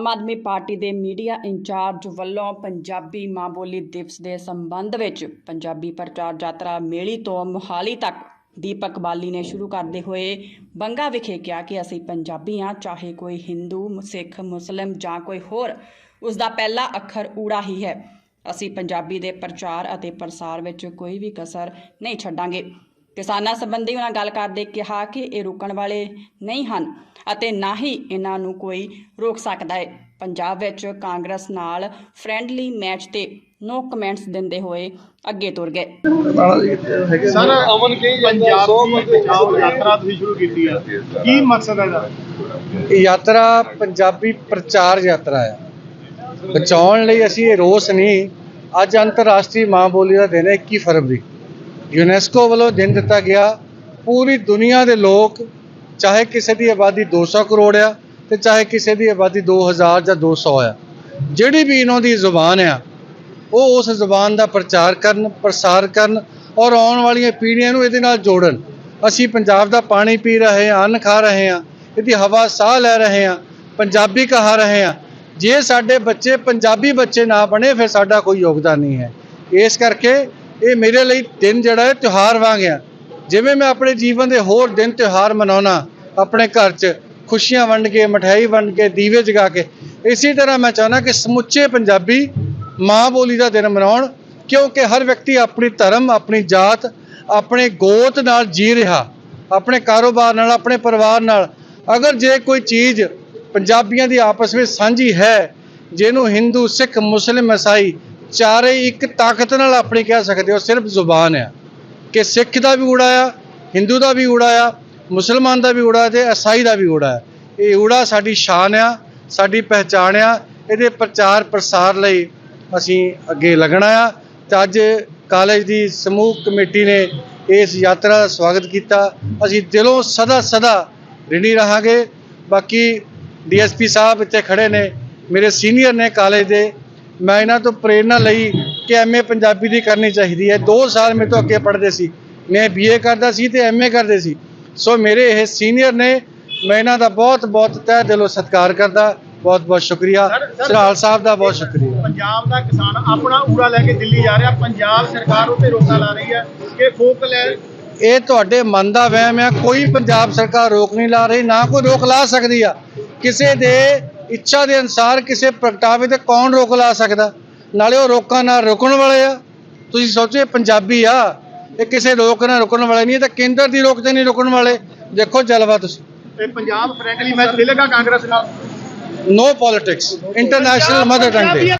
ਆਮ Aadmi party ਦੇ media incharge ਵੱਲੋਂ ਪੰਜਾਬੀ ਮਾਂ ਬੋਲੀ ਦਿਵਸ ਦੇ ਸੰਬੰਧ ਵਿੱਚ ਪੰਜਾਬੀ ਪ੍ਰਚਾਰ ਯਾਤਰਾ ਮੇਲੀ ਤੋਂ ਮੁਹਾਲੀ ਤੱਕ ਦੀਪਕ ਬਾਲੀ ਨੇ ਸ਼ੁਰੂ ਕਰਦੇ ਹੋਏ ਬੰਗਾ ਵਿਖੇ ਕਿਹਾ ਕਿ ਅਸੀਂ ਪੰਜਾਬੀ ਹਾਂ, ਚਾਹੇ ਕੋਈ ਹਿੰਦੂ, ਸਿੱਖ, ਮੁਸਲਿਮ ਜਾਂ ਕੋਈ ਹੋਰ, ਉਸ ਦਾ ਪਹਿਲਾ ਅੱਖਰ ਊੜਾ ਹੀ ਹੈ। ਅਸੀਂ ਪੰਜਾਬੀ ਦੇ ਪ੍ਰਚਾਰ ਅਤੇ ਪ੍ਰਸਾਰ ਵਿੱਚ ਕੋਈ ਵੀ ਕਸਰ ਨਹੀਂ ਛੱਡਾਂਗੇ। ਕਿਸਾਨਾਂ ਸੰਬੰਧੀ ਉਹਨਾਂ ਗੱਲ ਕਰਦੇ ਕਿਹਾ ਕਿ ਇਹ ਰੁਕਣ ਵਾਲੇ ਨਹੀਂ ਹਨ ਅਤੇ ਨਾ ਹੀ ਇਹਨਾਂ ਨੂੰ ਕੋਈ ਰੋਕ ਸਕਦਾ ਹੈ। ਪੰਜਾਬ ਵਿੱਚ ਕਾਂਗਰਸ ਨਾਲ ਫ੍ਰੈਂਡਲੀ ਮੈਚ ਤੇ ਨੋ ਕਮੈਂਟਸ ਦਿੰਦੇ ਹੋਏ ਅੱਗੇ ਤੁਰ ਗਏ। ਸਰ ਅਮਨ ਕਹੀ ਪੰਜਾਬੀ ਬਚਾਓ ਯਾਤਰਾ ਤੁਸੀਂ ਸ਼ੁਰੂ ਕੀਤੀ ਆ। ਕੀ ਮਕਸਦ ਹੈ ਇਹਦਾ? ਇਹ ਯਾਤਰਾ ਪੰਜਾਬੀ ਪ੍ਰਚਾਰ ਯਾਤਰਾ ਹੈ। ਬਚਾਉਣ ਲਈ ਅਸੀਂ ਇਹ ਰੋਸ ਨਹੀਂ ਅੱਜ ਅੰਤਰਰਾਸ਼ਟਰੀ ਮਾਂ ਬੋਲੀ ਦਾ ਦਿਨ ਹੈ 21 ਫਰਵਰੀ। ਯੂਨੈਸਕੋ ਵੱਲੋਂ ਦਿਨ ਦਿੱਤਾ ਗਿਆ। ਪੂਰੀ ਦੁਨੀਆ ਦੇ ਲੋਕ, ਚਾਹੇ ਕਿਸੇ ਦੀ ਆਬਾਦੀ 200 ਕਰੋੜ ਆ ਤੇ ਚਾਹੇ ਕਿਸੇ ਦੀ ਆਬਾਦੀ 2000 ਜਾਂ 200 ਆ, ਜਿਹੜੀ ਵੀ ਇਹਨਾਂ ਦੀ ਜ਼ੁਬਾਨ ਆ, ਉਹ ਉਸ ਜ਼ੁਬਾਨ ਦਾ ਪ੍ਰਚਾਰ ਕਰਨ, ਪ੍ਰਸਾਰ ਕਰਨ ਔਰ ਆਉਣ ਵਾਲੀਆਂ ਪੀੜ੍ਹੀਆਂ ਨੂੰ ਇਹਦੇ ਨਾਲ ਜੋੜਨ। ਅਸੀਂ ਪੰਜਾਬ ਦਾ ਪਾਣੀ ਪੀ ਰਹੇ ਹਾਂ, ਅੰਨ ਖਾ ਰਹੇ ਹਾਂ, ਇਹਦੀ ਹਵਾ ਸਾਹ ਲੈ ਰਹੇ ਹਾਂ, ਪੰਜਾਬੀ ਕਹਾ ਰਹੇ ਹਾਂ। ਜੇ ਸਾਡੇ ਬੱਚੇ ਪੰਜਾਬੀ ਬੱਚੇ ਨਾ ਬਣੇ, ਫਿਰ ਸਾਡਾ ਕੋਈ ਯੋਗਦਾਨ ਨਹੀਂ ਹੈ। ਇਸ ਕਰਕੇ ਇਹ ਮੇਰੇ ਲਈ ਦਿਨ ਜਿਹੜਾ ਹੈ ਤਿਉਹਾਰ ਵਾਂਗ ਆ ਜਿਵੇਂ ਮੈਂ ਆਪਣੇ ਜੀਵਨ ਦੇ ਹੋਰ ਦਿਨ ਤਿਉਹਾਰ ਮਨਾਉਣਾ, ਆਪਣੇ ਘਰ 'ਚ ਖੁਸ਼ੀਆਂ ਵੰਡ ਕੇ, ਮਠਿਆਈ ਵੰਡ ਕੇ, ਦੀਵੇ ਜਗਾ ਕੇ, ਇਸੇ ਤਰ੍ਹਾਂ ਮੈਂ ਚਾਹੁੰਦਾ ਕਿ ਸਮੁੱਚੇ ਪੰਜਾਬੀ ਮਾਂ ਬੋਲੀ ਦਾ ਦਿਨ ਮਨਾਉਣ, ਕਿਉਂਕਿ ਹਰ ਵਿਅਕਤੀ ਆਪਣੀ ਧਰਮ, ਆਪਣੀ ਜਾਤ, ਆਪਣੇ ਗੋਤ ਨਾਲ ਜੀ ਰਿਹਾ, ਆਪਣੇ ਕਾਰੋਬਾਰ ਨਾਲ, ਆਪਣੇ ਪਰਿਵਾਰ ਨਾਲ। ਅਗਰ ਜੇ ਕੋਈ ਚੀਜ਼ ਪੰਜਾਬੀਆਂ ਦੀ ਆਪਸ ਵਿੱਚ ਸਾਂਝੀ ਹੈ, ਜਿਹਨੂੰ ਹਿੰਦੂ, ਸਿੱਖ, ਮੁਸਲਿਮ ਈਸਾਈ ਚਾਰੇ ਇੱਕ ਤਾਕਤ ਨਾਲ ਆਪਣੀ ਕਹਿ ਸਕਦੇ ਹੋ, ਸਿਰਫ ਜ਼ੁਬਾਨ ਆ। ਕਿ ਸਿੱਖ ਦਾ ਵੀ ਊੜਾ ਆ, ਹਿੰਦੂ ਦਾ ਵੀ ਊੜਾ ਆ, ਮੁਸਲਮਾਨ ਦਾ ਵੀ ਊੜਾ ਤੇ ਈਸਾਈ ਦਾ ਵੀ ਊੜਾ ਆ। ਇਹ ਊੜਾ ਸਾਡੀ ਸ਼ਾਨ ਆ, ਸਾਡੀ ਪਹਿਚਾਣ ਆ, ਇਹਦੇ ਪ੍ਰਚਾਰ ਪ੍ਰਸਾਰ ਲਈ ਅਸੀਂ ਅੱਗੇ ਲੱਗਣਾ ਆ। ਤੇ ਅੱਜ ਕਾਲਜ ਦੀ ਸਮੂਹ ਕਮੇਟੀ ਨੇ ਇਸ ਯਾਤਰਾ ਦਾ ਸਵਾਗਤ ਕੀਤਾ। ਅਸੀਂ ਦਿਲੋਂ ਸਦਾ ਸਦਾ ਰਿਣੀ ਰਹਾਂਗੇ। ਬਾਕੀ ਡੀਐਸਪੀ ਸਾਹਿਬ ਇੱਥੇ ਖੜੇ ਨੇ, ਮੇਰੇ ਸੀਨੀਅਰ ਨੇ ਕਾਲਜ ਦੇ। ਮੈਂ ਇਹਨਾਂ ਤੋਂ ਪ੍ਰੇਰਣਾ ਲਈ ਕਿ ਐਮਏ ਪੰਜਾਬੀ ਦੀ ਕਰਨੀ ਚਾਹੀਦੀ ਹੈ। 2 ਸਾਲ ਮੇਰੇ ਤੋਂ ਅੱਗੇ ਪੜ੍ਹਦੇ ਸੀ। ਮੈਂ ਬੀਏ ਕਰਦਾ ਸੀ ਤੇ ਐਮਏ ਕਰਦੇ ਸੀ। ਸੋ ਮੇਰੇ ਇਹ ਸੀਨੀਅਰ ਨੇ ਮੈਂ ਇਹਨਾਂ ਦਾ ਬਹੁਤ ਬਹੁਤ ਤਹਿ ਦਿਲੋਂ ਸਤਿਕਾਰ ਕਰਦਾ। ਬਹੁਤ ਬਹੁਤ ਸ਼ੁਕਰੀਆ। ਸਰ, ਸਰ, ਸਰਾਲ ਸਾਹਿਬ ਦਾ ਬਹੁਤ ਸ਼ੁਕਰੀਆ। ਪੰਜਾਬ ਦਾ ਕਿਸਾਨ ਆਪਣਾ ਊੜਾ ਲੈ ਕੇ ਦਿੱਲੀ ਜਾ ਰਿਹਾ। ਪੰਜਾਬ ਸਰਕਾਰ ਉੱਤੇ ਰੋਕਾਂ ਲਾ ਰਹੀ ਹੈ। ਕਿ ਫੋਕ ਲੈ ਇਹ ਤੁਹਾਡੇ ਮਨ ਦਾ ਵਹਿਮ ਹੈ। ਕੋਈ ਪੰਜਾਬ ਸਰਕਾਰ ਰੋਕ ਨਹੀਂ ਲਾ ਰਹੀ। ਨਾ ਕੋਈ ਰੋਕ ਲਾ ਸਕਦੀ ਆ। ਕਿਸੇ ਦੇ ਇੱਛਾ ਦੇ ਅਨਸਾਰ ਕਿਸੇ ਪ੍ਰਗਟਾਵੇ ਤੇ ਕੌਣ ਰੋਕ ਲਾ ਸਕਦਾ? ਨਾਲੇ ਉਹ ਰੋਕਾਂ ਨਾਲ ਰੁਕਣ ਵਾਲੇ ਆ। ਤੁਸੀਂ ਸੋਚੋ ਇਹ ਪੰਜਾਬੀ ਆ। ਇਹ ਕਿਸੇ ਰੋਕ ਨਾਲ ਰੁਕਣ ਵਾਲੇ ਨਹੀਂ ਇਹ ਤਾਂ ਕੇਂਦਰ ਦੀ ਰੋਕ ਤੇ ਨਹੀਂ ਰੁਕਣ ਵਾਲੇ। ਦੇਖੋ ਜਲਵਾ ਤੁਸੀਂ। ਤੇ ਪੰਜਾਬ ਫ੍ਰੈਂਕਲੀ ਮੈਚ ਖੇਲੇਗਾ ਕਾਂਗਰਸ ਨਾਲ? No politics international mother tongue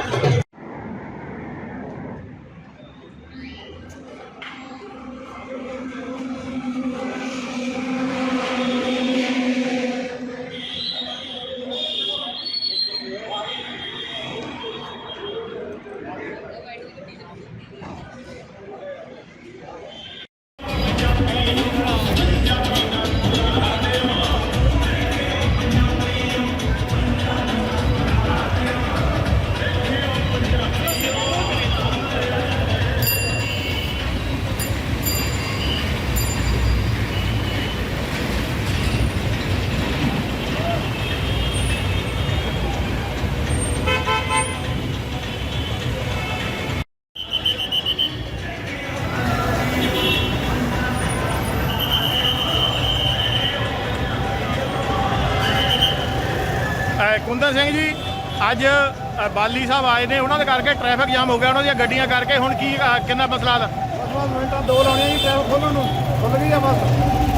ਕੁੰਦਰ Singh ji, ਅੱਜ ਬਾਲੀ ਸਾਹਿਬ ਆਏ ਨੇ, ਉਹਨਾਂ ਦੇ ਕਰਕੇ ਟ੍ਰੈਫਿਕ ਜਾਮ ਹੋ ਗਿਆ, ਉਹਨਾਂ ਦੀਆਂ ਗੱਡੀਆਂ ਕਰਕੇ ਹੁਣ ਕੀ ਕਿੰਨਾ ਮਸਲਾ ਦਾ? ਬਸ ਮਿੰਟਾਂ ਦੋ ਲਾਉਣੀਆਂ ਜੀ ਟ੍ਰੈਫਿਕ ਖੋਲਣ ਨੂੰ ਖੁੱਲ ਗਈ ਆ ਬਸ।